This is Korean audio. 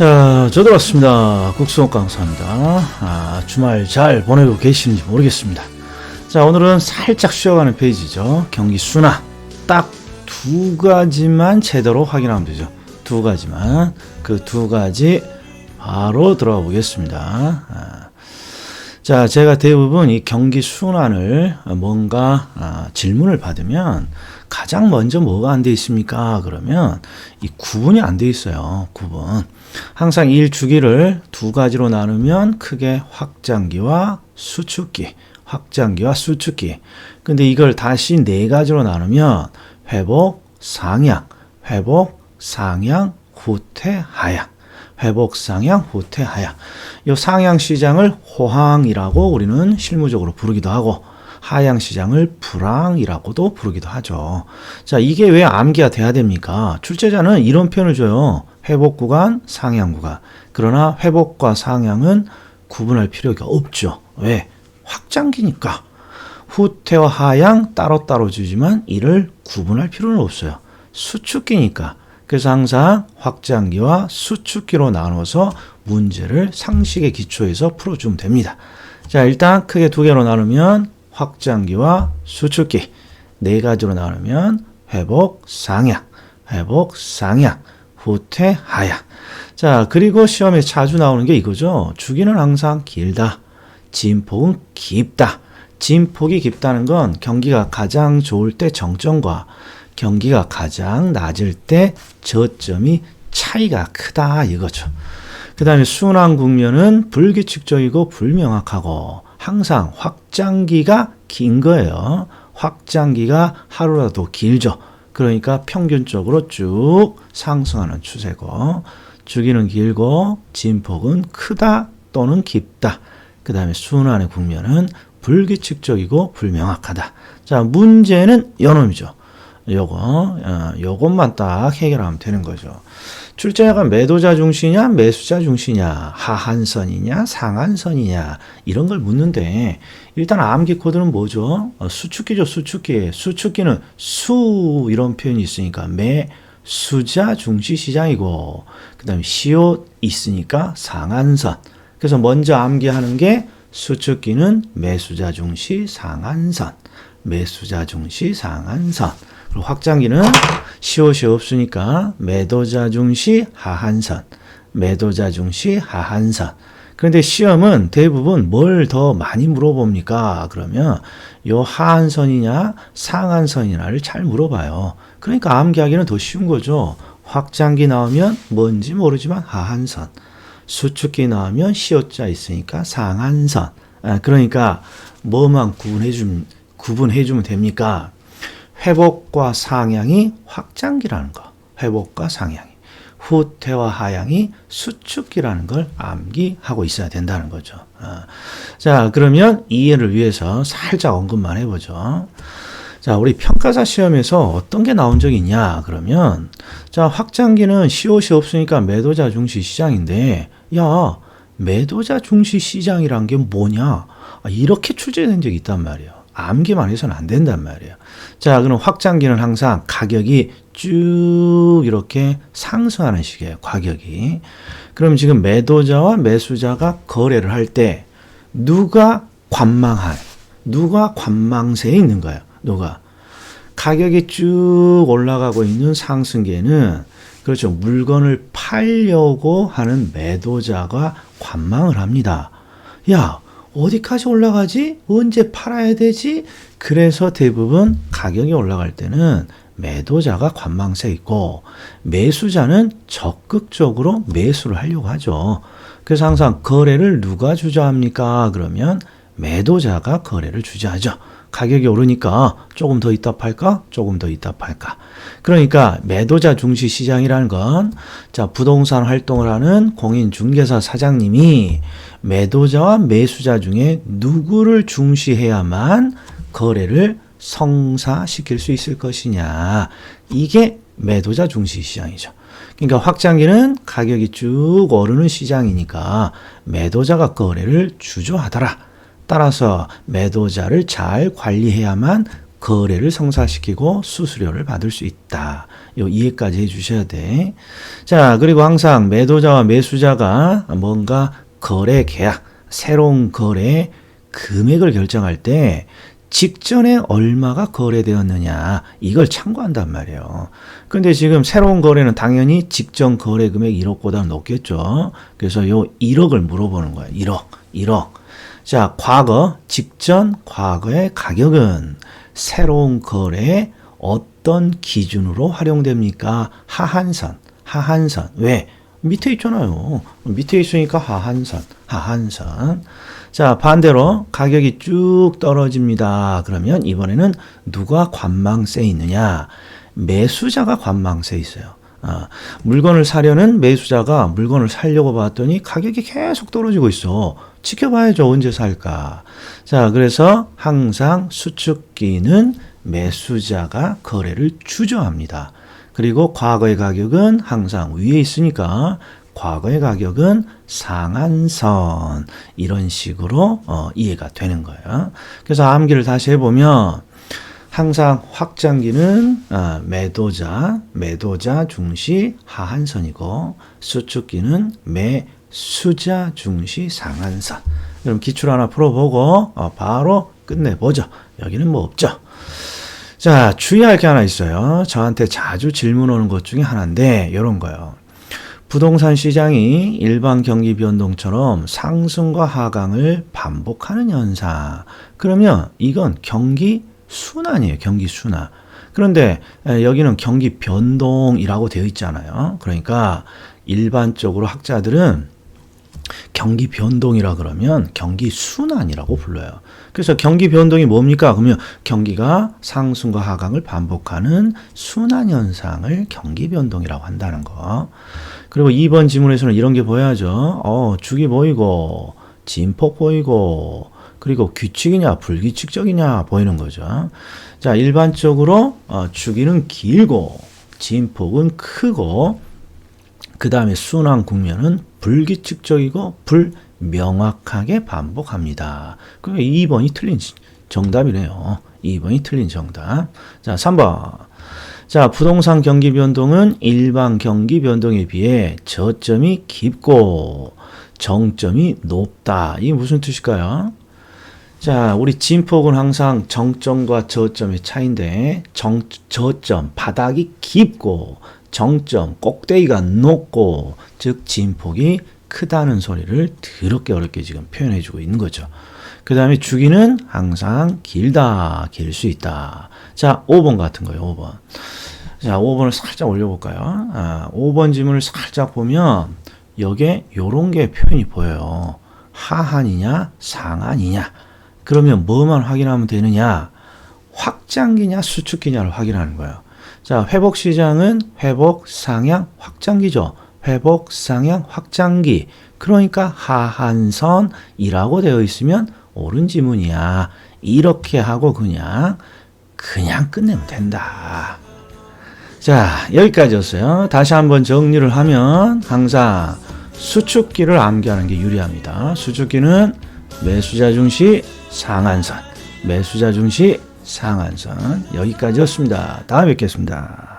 자, 저도 왔습니다. 국수옥 강사입니다. 아, 주말 잘 보내고 계시는지 모르겠습니다. 자, 오늘은 살짝 쉬어가는 페이지죠. 경기 순화. 딱 두 가지만 제대로 확인하면 되죠. 두 가지만. 그 두 가지 바로 들어가 보겠습니다. 아, 자, 제가 대부분 이 경기 순환을 뭔가 아, 질문을 받으면 가장 먼저 뭐가 안 돼 있습니까? 그러면 이 구분이 안 돼 있어요. 구분. 항상 일 주기를 두 가지로 나누면 크게 확장기와 수축기, 확장기와 수축기. 근데 이걸 다시 네 가지로 나누면 회복, 상향, 회복, 상향, 후퇴, 하향. 회복, 상향, 후퇴, 하향. 이 상향 시장을 호황이라고 우리는 실무적으로 부르기도 하고 하향 시장을 불황이라고도 부르기도 하죠. 자, 이게 왜 암기가 돼야 됩니까? 출제자는 이런 표현을 줘요. 회복 구간, 상향 구간. 그러나 회복과 상향은 구분할 필요가 없죠. 왜? 확장기니까. 후퇴와 하향 따로따로 주지만 이를 구분할 필요는 없어요. 수축기니까. 그래서 항상 확장기와 수축기로 나눠서 문제를 상식의 기초에서 풀어주면 됩니다. 자, 일단 크게 두 개로 나누면 확장기와 수축기. 네 가지로 나누면 회복, 상향, 회복, 상향, 후퇴, 하향. 자, 그리고 시험에 자주 나오는 게 이거죠. 주기는 항상 길다. 진폭은 깊다. 진폭이 깊다는 건 경기가 가장 좋을 때 정점과 경기가 가장 낮을 때 저점이 차이가 크다 이거죠. 그 다음에 순환 국면은 불규칙적이고 불명확하고 항상 확장기가 긴 거예요. 확장기가 하루라도 길죠. 그러니까 평균적으로 쭉 상승하는 추세고 주기는 길고 진폭은 크다 또는 깊다. 그 다음에 순환의 국면은 불규칙적이고 불명확하다. 자, 문제는 요놈이죠. 요거, 어, 요것만 딱 해결하면 되는 거죠. 출제자가 매도자 중시냐, 매수자 중시냐, 하한선이냐, 상한선이냐, 이런 걸 묻는데, 일단 암기 코드는 뭐죠? 어, 수축기죠, 수축기. 수축기는 수, 이런 표현이 있으니까, 매 수자 중시 시장이고, 그 다음에 시옷 있으니까 상한선. 그래서 먼저 암기하는 게 수축기는 매수자 중시 상한선. 매수자 중시 상한선. 확장기는 시옷이 없으니까 매도자 중시 하한선. 매도자 중시 하한선. 그런데 시험은 대부분 뭘 더 많이 물어봅니까? 그러면 요 하한선이냐 상한선이냐를 잘 물어봐요. 그러니까 암기하기는 더 쉬운 거죠. 확장기 나오면 뭔지 모르지만 하한선. 수축기 나오면 시옷자 있으니까 상한선. 아, 그러니까 뭐만 구분해 주 구분해 주면 됩니까? 회복과 상향이 확장기라는 거. 회복과 상향이. 후퇴와 하향이 수축기라는 걸 암기하고 있어야 된다는 거죠. 아, 자, 그러면 이해를 위해서 살짝 언급만 해보죠. 자, 우리 평가사 시험에서 어떤 게 나온 적이 있냐? 그러면, 자, 확장기는 시옷이 없으니까 매도자 중시 시장인데, 야, 매도자 중시 시장이란 게 뭐냐? 아, 이렇게 출제된 적이 있단 말이에요. 암기만 해서는 안 된단 말이에요. 자, 그럼 확장기는 항상 가격이 쭉 이렇게 상승하는 식이에요. 가격이. 그럼 지금 매도자와 매수자가 거래를 할 때 누가 관망할, 누가 관망세에 있는 거예요. 누가 가격이 쭉 올라가고 있는 상승기에는 그렇죠. 물건을 팔려고 하는 매도자가 관망을 합니다. 야, 어디까지 올라가지? 언제 팔아야 되지? 그래서 대부분 가격이 올라갈 때는 매도자가 관망세 있고 매수자는 적극적으로 매수를 하려고 하죠. 그래서 항상 거래를 누가 주저합니까? 그러면 매도자가 거래를 주저하죠. 가격이 오르니까 조금 더 있다 팔까? 조금 더 있다 팔까? 그러니까 매도자 중시 시장이라는 건, 자, 부동산 활동을 하는 공인 중개사 사장님이 매도자와 매수자 중에 누구를 중시해야만 거래를 성사시킬 수 있을 것이냐. 이게 매도자 중시 시장이죠. 그러니까 확장기는 가격이 쭉 오르는 시장이니까 매도자가 거래를 주저하더라. 따라서 매도자를 잘 관리해야만 거래를 성사시키고 수수료를 받을 수 있다. 요 이해까지 해주셔야 돼. 자, 그리고 항상 매도자와 매수자가 뭔가 거래 계약, 새로운 거래 금액을 결정할 때 직전에 얼마가 거래되었느냐 이걸 참고한단 말이에요. 근데 지금 새로운 거래는 당연히 직전 거래 금액 1억보다 높겠죠. 그래서 요 1억을 물어보는 거예요. 1억, 1억. 자, 과거, 직전 과거의 가격은 새로운 거래에 어떤 기준으로 활용됩니까? 하한선, 하한선. 왜? 밑에 있잖아요. 밑에 있으니까 하한선, 하한선. 자, 반대로 가격이 쭉 떨어집니다. 그러면 이번에는 누가 관망세 있느냐? 매수자가 관망세 있어요. 아, 물건을 사려는 매수자가 물건을 살려고 봤더니 가격이 계속 떨어지고 있어. 지켜봐야죠. 언제 살까. 자, 그래서 항상 수축기는 매수자가 거래를 주저합니다. 그리고 과거의 가격은 항상 위에 있으니까 과거의 가격은 상한선 이런 식으로 어, 이해가 되는 거예요. 그래서 암기를 다시 해보면 항상 확장기는 어, 매도자 매도자 중시 하한선이고 수축기는 매수자 중시 상한선. 그럼 기출 하나 풀어보고 어, 바로 끝내보죠. 여기는 뭐 없죠. 자, 주의할 게 하나 있어요. 저한테 자주 질문 오는 것 중에 하나인데, 이런 거요. 부동산 시장이 일반 경기 변동처럼 상승과 하강을 반복하는 현상. 그러면 이건 경기 순환이에요. 경기 순환. 그런데 여기는 경기 변동이라고 되어 있잖아요. 그러니까 일반적으로 학자들은 경기 변동이라 그러면 경기 순환이라고 불러요. 그래서 경기 변동이 뭡니까? 그러면 경기가 상승과 하강을 반복하는 순환 현상을 경기 변동이라고 한다는 거. 그리고 2번 지문에서는 이런 게 보여야죠. 어, 죽이 보이고 진폭 보이고 그리고 규칙이냐 불규칙적이냐 보이는 거죠. 자, 일반적으로 어, 주기는 길고 진폭은 크고 그 다음에 순환 국면은 불규칙적이고 불명확하게 반복합니다. 그 2번이 틀린 정답이네요. 2번이 틀린 정답. 자, 3번. 자, 부동산 경기 변동은 일반 경기 변동에 비해 저점이 깊고 정점이 높다. 이게 무슨 뜻일까요? 자, 우리 진폭은 항상 정점과 저점의 차이인데, 정, 저점, 바닥이 깊고, 정점, 꼭대기가 높고, 즉, 진폭이 크다는 소리를 더럽게 어렵게 지금 표현해 주고 있는 거죠. 그 다음에 주기는 항상 길다, 길 수 있다. 자, 5번 같은 거예요, 5번. 자, 5번을 살짝 올려볼까요? 아, 5번 지문을 살짝 보면, 여기에 요런 게 표현이 보여요. 하한이냐, 상한이냐. 그러면 뭐만 확인하면 되느냐? 확장기냐, 수축기냐를 확인하는 거예요. 자, 회복 시장은 회복 상향 확장기죠. 회복 상향 확장기. 그러니까 하한선이라고 되어 있으면 옳은 지문이야. 이렇게 하고 그냥 그냥 끝내면 된다. 자, 여기까지였어요. 다시 한번 정리를 하면 항상 수축기를 암기하는 게 유리합니다. 수축기는 매수자 중시 상한선, 매수자 중시 상한선 여기까지였습니다. 다음에 뵙겠습니다.